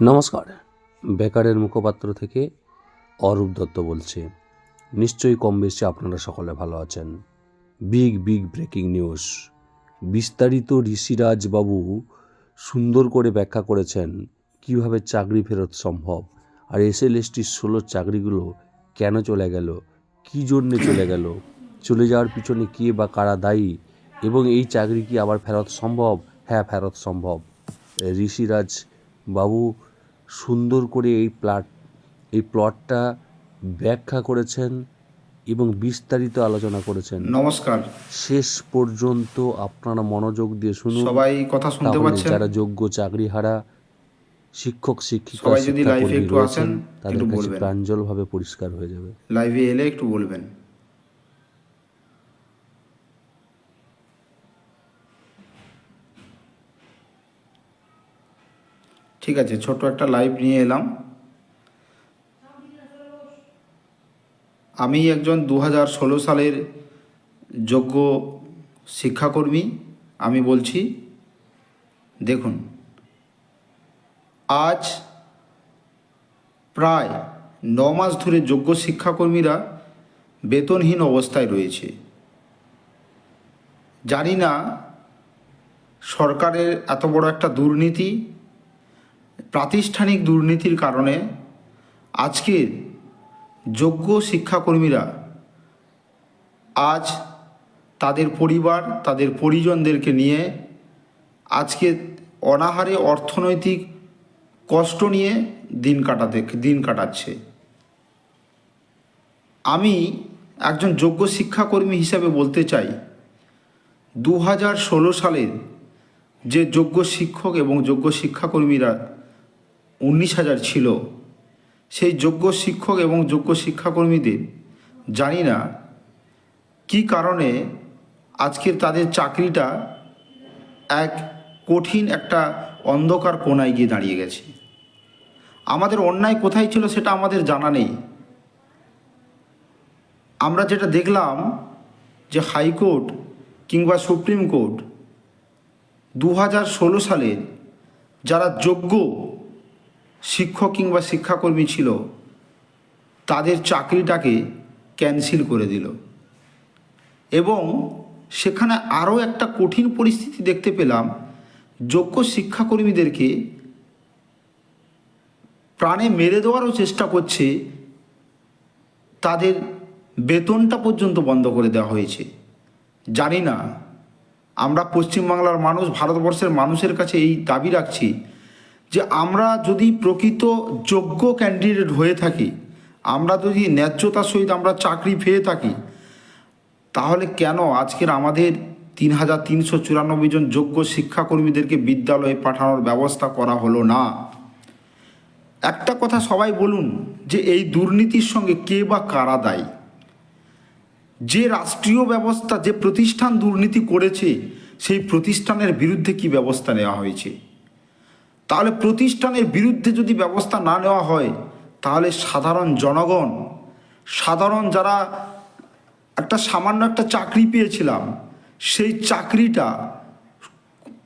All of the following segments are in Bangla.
নমস্কার। বেকারের মুখপাত্র থেকে অরূপ দত্ত বলছি। নিশ্চয়ই কম বেশি আপনারা সকলে ভালো আছেন। Big big breaking news. বিস্তারিত ঋষিরাজ বাবু সুন্দর করে ব্যাখ্যা করেছেন কীভাবে চাকরি ফেরত সম্ভব আর এস এল এসটির ষোলো চাকরিগুলো কেন চলে গেল, কী জন্যে চলে গেল, চলে যাওয়ার পিছনে কে বা কারা দায়ী এবং এই চাকরি কি আবার ফেরত সম্ভব? হ্যাঁ ফেরত সম্ভব। ঋষিরাজ বাবু সুন্দর করে এই প্লাট এই প্লটটা ব্যাখ্যা করেছেন এবং বিস্তারিত আলোচনা করেছেন। নমস্কার। শেষ পর্যন্ত আপনারা মনোযোগ দিয়ে শুনুন। সবাই কথা শুনতে পাচ্ছেন? যারা যোগ্য চাকরিহারা শিক্ষক শিক্ষিকা সবাই যদি শিক্ষাকর্মী একটু আসেন, তাদের কাছে। প্রাঞ্জলভাবে পরিষ্কার হয়ে যাবে। লাইভে এলে একটু বলবেন। ঠিক আছে, ছোট একটা লাইভ নিয়ে এলাম। আমি একজন দু সালের যোগ্য শিক্ষাকর্মী, আমি বলছি, দেখুন, আজ প্রায় ন মাস ধরে যোগ্য শিক্ষাকর্মীরা বেতনহীন অবস্থায় রয়েছে। জানি না সরকারের এত বড় একটা দুর্নীতি প্রাতিষ্ঠানিক দুর্নীতির কারণে আজকের যোগ্য শিক্ষাকর্মীরা আজ তাদের পরিবার, তাদের পরিজনদেরকে নিয়ে আজকে অনাহারে অর্থনৈতিক কষ্ট নিয়ে দিন কাটাতে, দিন কাটাচ্ছে। আমি একজন যোগ্য শিক্ষাকর্মী হিসাবে বলতে চাই দু হাজার ষোলো সালের যে যোগ্য শিক্ষক এবং যোগ্য শিক্ষাকর্মীরা উনিশ হাজার ছিল। সেই যোগ্য শিক্ষক এবং যোগ্য শিক্ষাকর্মীদের জানি না কী কারণে আজকের তাদের চাকরিটা এক কঠিন একটা অন্ধকার কোনায় গিয়ে দাঁড়িয়ে গেছে। আমাদের অন্যায় কোথায় ছিল সেটা আমাদের জানা নেই। আমরা যেটা দেখলাম যে হাইকোর্ট কিংবা সুপ্রিম কোর্ট দু সালের যারা যোগ্য শিক্ষক কিংবা শিক্ষাকর্মী ছিল, তাদের চাকরিটাকে ক্যান্সেল করে দিল। এবং সেখানে আরও একটা কঠিন পরিস্থিতি দেখতে পেলাম, যোগ্য শিক্ষাকর্মীদেরকে প্রাণে মেরে দেওয়ারও চেষ্টা করছে, তাদের বেতনটা পর্যন্ত বন্ধ করে দেওয়া হয়েছে। জানি না, আমরা পশ্চিমবাংলার মানুষ, ভারতবর্ষের মানুষের কাছে এই দাবি রাখছি যে আমরা যদি প্রকৃত যোগ্য ক্যান্ডিডেট হয়ে থাকি, আমরা যদি ন্যায্যতার সহিত আমরা চাকরি পেয়ে থাকি, তাহলে কেন আজকের আমাদের তিন হাজার তিনশো চুরানব্বই জন যোগ্য শিক্ষাকর্মীদেরকে বিদ্যালয়ে পাঠানোর ব্যবস্থা করা হলো না? একটা কথা সবাই বলুন যে এই দুর্নীতির সঙ্গে কে বা কারা দায়ী? যে রাষ্ট্রীয় ব্যবস্থা, যে প্রতিষ্ঠান দুর্নীতি করেছে, সেই প্রতিষ্ঠানের বিরুদ্ধে কি ব্যবস্থা নেওয়া হয়েছে? তাহলে প্রতিষ্ঠানের বিরুদ্ধে যদি ব্যবস্থা না নেওয়া হয়, তাহলে সাধারণ জনগণ, সাধারণ যারা একটা সামান্য একটা চাকরি পেয়েছিলাম, সেই চাকরিটা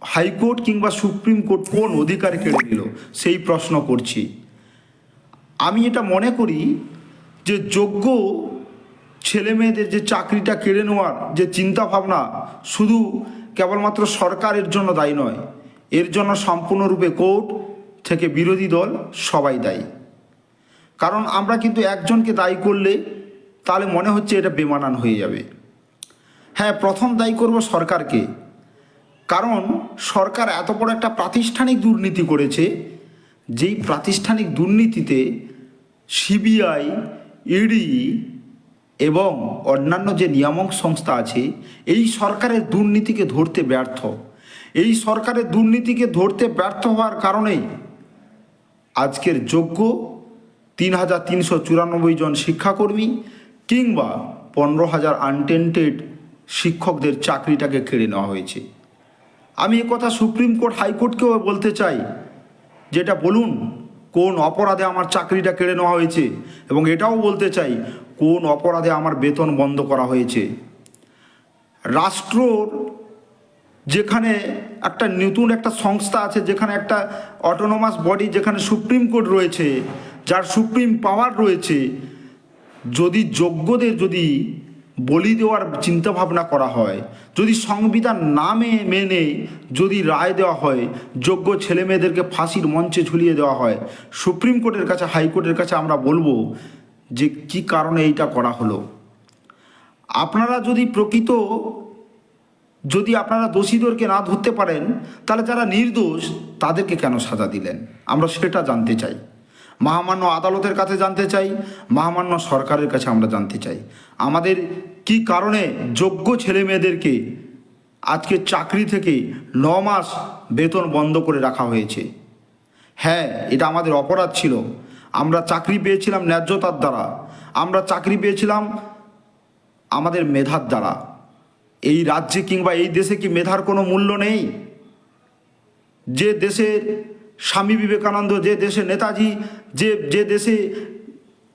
হাইকোর্ট কিংবা সুপ্রিম কোর্ট কোন অধিকার কেড়ে নিল? সেই প্রশ্ন করছি। আমি এটা মনে করি যে যোগ্য ছেলে মেয়েদের যে চাকরিটা কেড়ে নেওয়ার যে চিন্তা ভাবনা শুধু কেবলমাত্র সরকারের জন্য দায়ী নয় এর জন্য সম্পূর্ণরূপে কোর্ট থেকে বিরোধী দল সবাই দায়ী। কারণ আমরা কিন্তু একজনকে দায়ী করলে তাহলে মনে হচ্ছে এটা বেমানান হয়ে যাবে। হ্যাঁ প্রথম দায়ী করব সরকারকে। কারণ সরকার এত বড় একটা প্রাতিষ্ঠানিক দুর্নীতি করেছে, যেই প্রাতিষ্ঠানিক দুর্নীতিতে সিবিআই, ইডি এবং অন্যান্য যে নিয়ামক সংস্থা আছে, এই সরকারের দুর্নীতিকে ধরতে ব্যর্থ। এই সরকারের দুর্নীতিকে ধরতে ব্যর্থ হওয়ার কারণেই আজকের যোগ্য তিন হাজার তিনশো চুরানব্বই জন শিক্ষাকর্মী কিংবা পনেরো হাজার আনটেন্টেড শিক্ষকদের চাকরিটাকে কেড়ে নেওয়া হয়েছে। আমি কথা সুপ্রিম কোর্ট হাইকোর্টকেও বলতে চাই, যেটা বলুন, কোন অপরাধে আমার চাকরিটা কেড়ে নেওয়া হয়েছে? এবং এটাও বলতে চাই, কোন অপরাধে আমার বেতন বন্ধ করা হয়েছে? রাষ্ট্রর যেখানে একটা নতুন একটা সংস্থা আছে, যেখানে একটা অটোনোমাস বডি যেখানে সুপ্রিম কোর্ট রয়েছে, যার সুপ্রিম পাওয়ার রয়েছে, যদি যোগ্যদের যদি বলি দেওয়ার চিন্তা ভাবনা করা হয়, যদি সংবিধান নামে মেনে যদি রায় দেওয়া হয়, যোগ্য ছেলে মেয়েদেরকে ফাঁসির মঞ্চে ঝুলিয়ে দেওয়া হয়, সুপ্রিম কোর্টের কাছে, হাইকোর্টের কাছে আমরা বলব যে কি কারণে এইটা করা হলো? আপনারা যদি প্রকৃত যদি আপনারা দোষীদেরকে না ধরতে পারেন, তাহলে যারা নির্দোষ, তাদেরকে কেন সাজা দিলেন? আমরা সেটা জানতে চাই। মহামান্য আদালতের কাছে জানতে চাই, মহামান্য সরকারের কাছে আমরা জানতে চাই। আমাদের কি কারণে যোগ্য ছেলে মেয়েদেরকে আজকে চাকরি থেকে ন মাস বেতন বন্ধ করে রাখা হয়েছে? হ্যাঁ এটা আমাদের অপরাধ ছিল। আমরা চাকরি পেয়েছিলাম ন্যায্যতার দ্বারা। আমরা চাকরি পেয়েছিলাম আমাদের মেধার দ্বারা। এই রাজ্যে কিংবা এই দেশে কি মেধার কোনো মূল্য নেই? যে দেশে স্বামী বিবেকানন্দ, যে দেশে নেতাজি, যে যে দেশে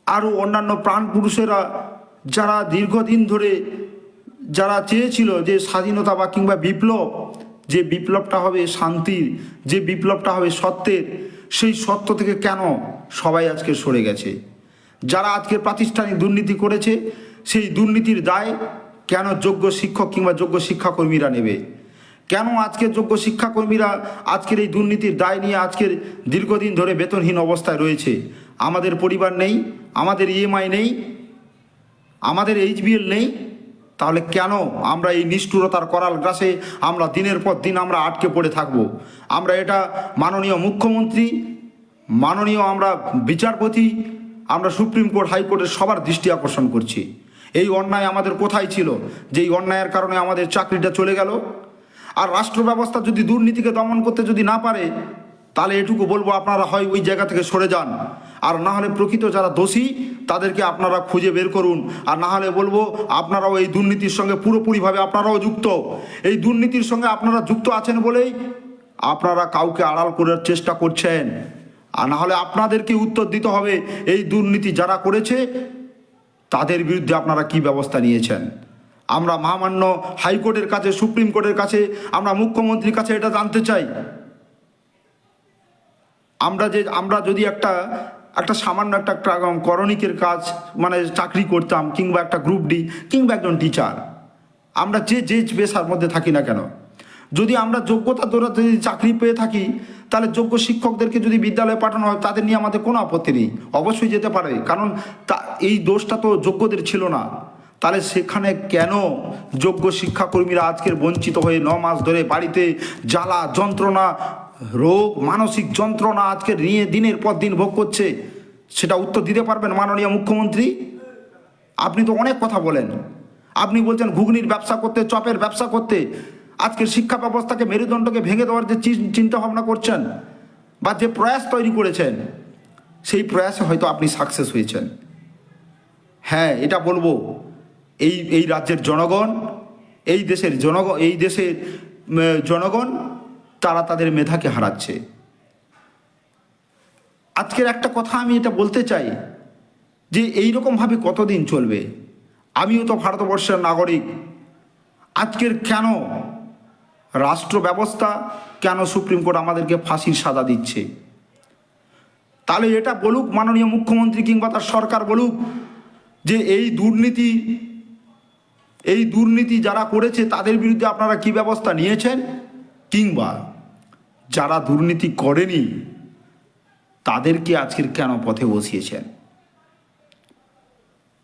আরও অন্যান্য প্রাণ পুরুষেরা যারা দীর্ঘদিন ধরে যারা চেয়েছিল যে স্বাধীনতা বা কিংবা বিপ্লব, যে বিপ্লবটা হবে শান্তির যে বিপ্লবটা হবে সত্যের, সেই সত্য থেকে কেন সবাই আজকে সরে গেছে? যারা আজকে প্রাতিষ্ঠানিক দুর্নীতি করেছে, সেই দুর্নীতির দায় কেন যোগ্য শিক্ষক কিংবা যোগ্য শিক্ষাকর্মীরা নেবে? কেন আজকের যোগ্য শিক্ষাকর্মীরা আজকের এই দুর্নীতির দায় নিয়ে আজকের দীর্ঘদিন ধরে বেতনহীন অবস্থায় রয়েছে? আমাদের পরিবার নেই, আমাদের ইএমআই নেই, আমাদের এইচবিএল নেই, তাহলে কেন আমরা এই নিষ্ঠুরতার করাল গ্রাসে আমরা দিনের পর দিন আমরা আটকে পড়ে থাকব? আমরা এটা মাননীয় মুখ্যমন্ত্রী, মাননীয় আমরা বিচারপতি, আমরা সুপ্রিম কোর্ট, হাইকোর্টের সবার দৃষ্টি আকর্ষণ করছি। অন্যায় আমাদের কোথায় ছিল? যে এই অন্যায়ের কারণে আমাদের চাকরিটা চলে গেল। আর রাষ্ট্র ব্যবস্থা যদি দুর্নীতিকে দমন করতে যদি না পারে, তাহলে এটুকু বলব আপনারা হয় ওই জায়গা থেকে সরে যান। আর না হলে প্রকৃত যারা দোষী, তাদেরকে আপনারা খুঁজে বের করুন। আর না হলে বলব আপনারাও এই দুর্নীতির সঙ্গে পুরোপুরিভাবে আপনারাও যুক্ত। এই দুর্নীতির সঙ্গে আপনারা যুক্ত আছেন বলেই আপনারা কাউকে আড়াল করার চেষ্টা করছেন। আর না হলে আপনাদেরকে উত্তর দিতে হবে, এই দুর্নীতি যারা করেছে তাদের বিরুদ্ধে আপনারা কি ব্যবস্থা নিয়েছেন? আমরা মহামান্য হাইকোর্টের কাছে, সুপ্রিম কোর্টের কাছে, আমরা মুখ্যমন্ত্রীর কাছে এটা জানতে চাই। আমরা যে, আমরা যদি একটা একটা সামান্য একটা করণিকের কাজ মানে চাকরি করতাম, কিংবা একটা গ্রুপ ডি, কিংবা একজন টিচার, আমরা যে যে পেশার মধ্যে থাকি না কেন? যদি আমরা যোগ্যতা দ্বারা যদি চাকরি পেয়ে থাকি তাহলে যোগ্য শিক্ষকদেরকে যদি বিদ্যালয়ে পাঠানো হয়, তাদের নিয়ে আমাদের কোনো আপত্তি নেই। অবশ্যই যেতে পারে। কারণ তা, এই দোষটা তো যোগ্যদের ছিল না। তাহলে সেখানে কেন যোগ্য শিক্ষাকর্মীরা আজকের বঞ্চিত হয়ে ন মাস ধরে বাড়িতে জ্বালা, যন্ত্রণা, রোগ, মানসিক যন্ত্রণা আজকে নিয়ে দিনের পর দিন ভোগ করছে? সেটা উত্তর দিতে পারবেন মাননীয় মুখ্যমন্ত্রী? আপনি তো অনেক কথা বলেন। আপনি বলছেন ঘুগনির ব্যবসা করতে, চপের ব্যবসা করতে। আজকের শিক্ষা ব্যবস্থাকে মেরুদণ্ডকে ভেঙে দেওয়ার যে চিন্তা ভাবনা করছেন বা যে প্রয়াস তৈরি করেছেন, সেই প্রয়াসে হয়তো আপনি সাকসেস হয়েছেন। হ্যাঁ এটা বলব, এই এই রাজ্যের জনগণ, এই দেশের জনগণ এই দেশের জনগণ, তারা তাদের মেধাকে হারাচ্ছে। আজকের একটা কথা আমি এটা বলতে চাই, যে এই রকমভাবে কতদিন চলবে? আমিও তো ভারতবর্ষের নাগরিক। আজকের কেন রাষ্ট্র ব্যবস্থা কেন সুপ্রিম কোর্ট আমাদেরকে ফাঁসির সাজা দিচ্ছে? তাহলে এটা বলুক মাননীয় মুখ্যমন্ত্রী কিংবা তার সরকার বলুক যে এই দুর্নীতি এই দুর্নীতি যারা করেছে তাদের বিরুদ্ধে আপনারা কি ব্যবস্থা নিয়েছেন? কিংবা যারা দুর্নীতি করেনি, তাদেরকে আজকের কেন পথে বসিয়েছেন?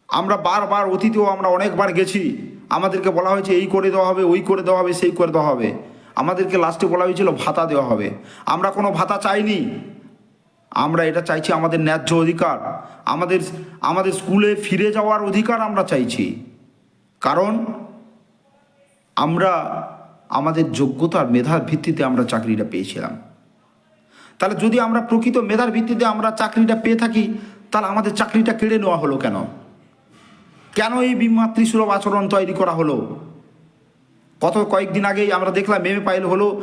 আমরা বারবার অতীতেও আমরা অনেকবার গেছি। আমাদেরকে বলা হয়েছে, এই করে দেওয়া হবে, ওই করে দেওয়া হবে, সেই করে দেওয়া হবে। আমাদেরকে লাস্টে বলা হয়েছিল, ভাতা দেওয়া হবে। আমরা কোনো ভাতা চাইনি। আমরা এটা চাইছি আমাদের ন্যায্য অধিকার। আমাদের আমাদের স্কুলে ফিরে যাওয়ার অধিকার আমরা চাইছি। কারণ আমরা, আমাদের যোগ্যতার মেধার ভিত্তিতে আমরা চাকরিটা পেয়েছিলাম। তাহলে যদি আমরা প্রকৃত মেধার ভিত্তিতে আমরা চাকরিটা পেয়ে থাকি, তাহলে আমাদের চাকরিটা কেড়ে নেওয়া হলো কেন? কেন এই বিমাতৃসুলভ আচরণ তৈরি করা হলো? গত কয়েকদিন আগেই আমরা দেখলাম মেমে পাইল হলো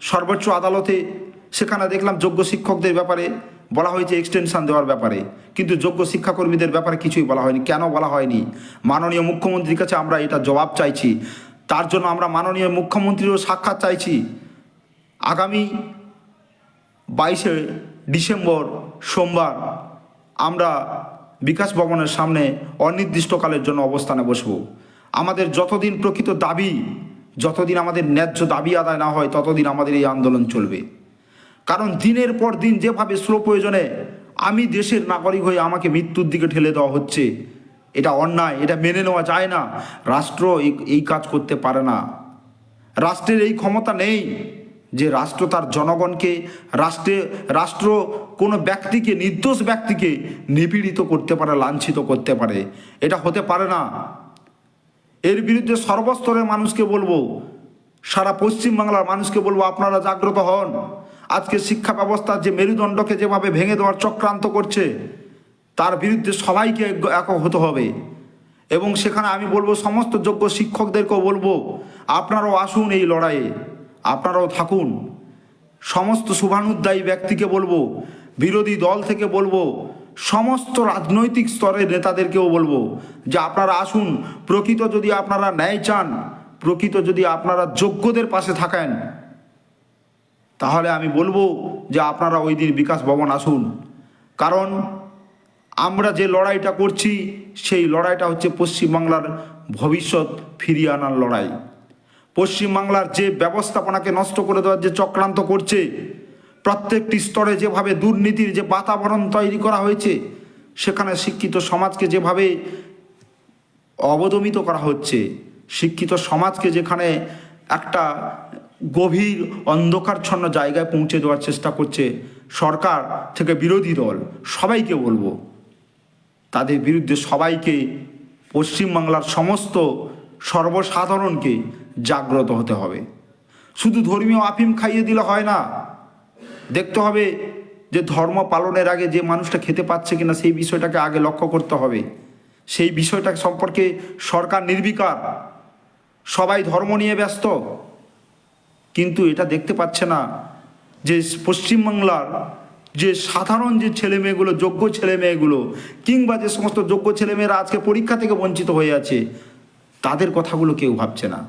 সর্বোচ্চ আদালতে। সেখানে দেখলাম যোগ্য শিক্ষকদের ব্যাপারে বলা হয়েছে এক্সটেনশন দেওয়ার ব্যাপারে। কিন্তু যোগ্য শিক্ষাকর্মীদের ব্যাপারে কিছুই বলা হয়নি। কেন বলা হয়নি? মাননীয় মুখ্যমন্ত্রীর কাছে আমরা এটা জবাব চাইছি। তার জন্য আমরা মাননীয় মুখ্যমন্ত্রীরও সাক্ষাৎ চাইছি। আগামী বাইশে ডিসেম্বর সোমবার আমরা বিকাশ ভবনের সামনে অনির্দিষ্টকালের জন্য অবস্থানে বসব। আমাদের যতদিন প্রকৃত দাবি, যতদিন আমাদের ন্যায্য দাবি আদায় না হয়, ততদিন আমাদের এই আন্দোলন চলবে। কারণ দিনের পর দিন যেভাবে স্লো প্রয়োজনে আমি দেশের নাগরিক হয়ে আমাকে মৃত্যুর দিকে ঠেলে দেওয়া হচ্ছে, এটা অন্যায়, এটা মেনে নেওয়া যায় না। রাষ্ট্র এই- কাজ করতে পারে না। রাষ্ট্রের এই ক্ষমতা নেই। যে রাষ্ট্র তার জনগণকে, রাষ্ট্রে, রাষ্ট্র কোনো ব্যক্তিকে, নির্দোষ ব্যক্তিকে নিপীড়িত করতে পারে, লাঞ্ছিত করতে পারে। এটা হতে পারে না। এর বিরুদ্ধে সর্বস্তরের মানুষকে বলব, সারা পশ্চিমবাংলার মানুষকে বলব, আপনারা জাগ্রত হন। আজকে শিক্ষা ব্যবস্থার যে মেরুদণ্ডকে যেভাবে ভেঙে দেওয়ার চক্রান্ত করছে, তার বিরুদ্ধে সবাইকে এক- হতে হবে। এবং সেখানে আমি বলব, সমস্ত যোগ্য শিক্ষকদেরকেও বলব, আপনারাও আসুন এই লড়াইয়ে। আপনারাও থাকুন। সমস্ত শুভানুদ্দায়ী ব্যক্তিকে বলব, বিরোধী দল থেকে বলব, সমস্ত রাজনৈতিক স্তরের নেতাদেরকেও বলব যে আপনারা আসুন, প্রকৃত যদি আপনারা ন্যায় চান, প্রকৃত যদি আপনারা যোগ্যদের পাশে থাকেন, তাহলে আমি বলব যে আপনারা ওই দিন বিকাশ ভবন আসুন। কারণ আমরা যে লড়াইটা করছি, সেই লড়াইটা হচ্ছে পশ্চিমবাংলার ভবিষ্যৎ ফিরিয়ে আনার লড়াই। পশ্চিমবাংলার যে ব্যবস্থাপনাকে নষ্ট করে দেওয়ার যে চক্রান্ত করছে, প্রত্যেকটি স্তরে যেভাবে দুর্নীতির যে বাতাবরণ তৈরি করা হয়েছে, সেখানে শিক্ষিত সমাজকে যেভাবে অবদমিত করা হচ্ছে, শিক্ষিত সমাজকে যেখানে একটা গভীর অন্ধকারচ্ছন্ন জায়গায় পৌঁছে দেওয়ার চেষ্টা করছে সরকার থেকে বিরোধী দল, সবাইকে বলব, তাদের বিরুদ্ধে সবাইকে পশ্চিমবাংলার সমস্ত সর্বসাধারণকে জাগ্রত হতে হবে। শুধু ধর্মীয় আফিম খাইয়ে দিলে হয় না। দেখতে হবে যে ধর্ম পালনের আগে যে মানুষটা খেতে পাচ্ছে কিনা সেই বিষয়টাকে আগে লক্ষ্য করতে হবে। সেই বিষয়টা সম্পর্কে সরকার নির্বিকার। সবাই ধর্ম নিয়ে ব্যস্ত। কিন্তু এটা দেখতে পাচ্ছে না যে পশ্চিমবাংলার যে সাধারণ যে ছেলে মেয়েগুলো যোগ্য ছেলে মেয়েগুলো কিংবা যে সমস্ত যোগ্য ছেলেমেয়েরা আজকে পরীক্ষা থেকে বঞ্চিত হয়ে আছে তাদের কথাগুলো কেউ ভাবছে না।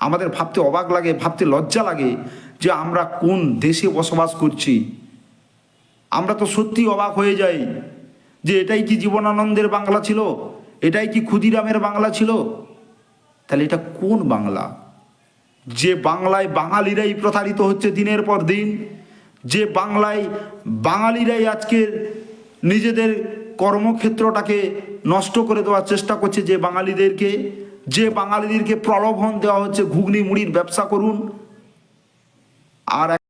আমাদের ভাবতে অবাক লাগে, ভাবতে লজ্জা লাগে যে আমরা কোন দেশে বসবাস করছি। আমরা তো সত্যি অবাক হয়ে যাই যে এটাই কি জীবনানন্দের বাংলা ছিল? এটাই কি ক্ষুদিরামের বাংলা ছিল? তাহলে এটা কোন বাংলা? যে বাংলায় বাঙালিরাই প্রতারিত হচ্ছে দিনের পর দিন, যে বাংলায় বাঙালিরাই আজকের নিজেদের কর্মক্ষেত্রটাকে নষ্ট করে দেওয়ার চেষ্টা করছে যে বাঙালিদেরকে যে বাঙালিদেরকে প্রলোভন দেওয়া হচ্ছে ঘুগনি মুড়ির ব্যবসা করুন। আর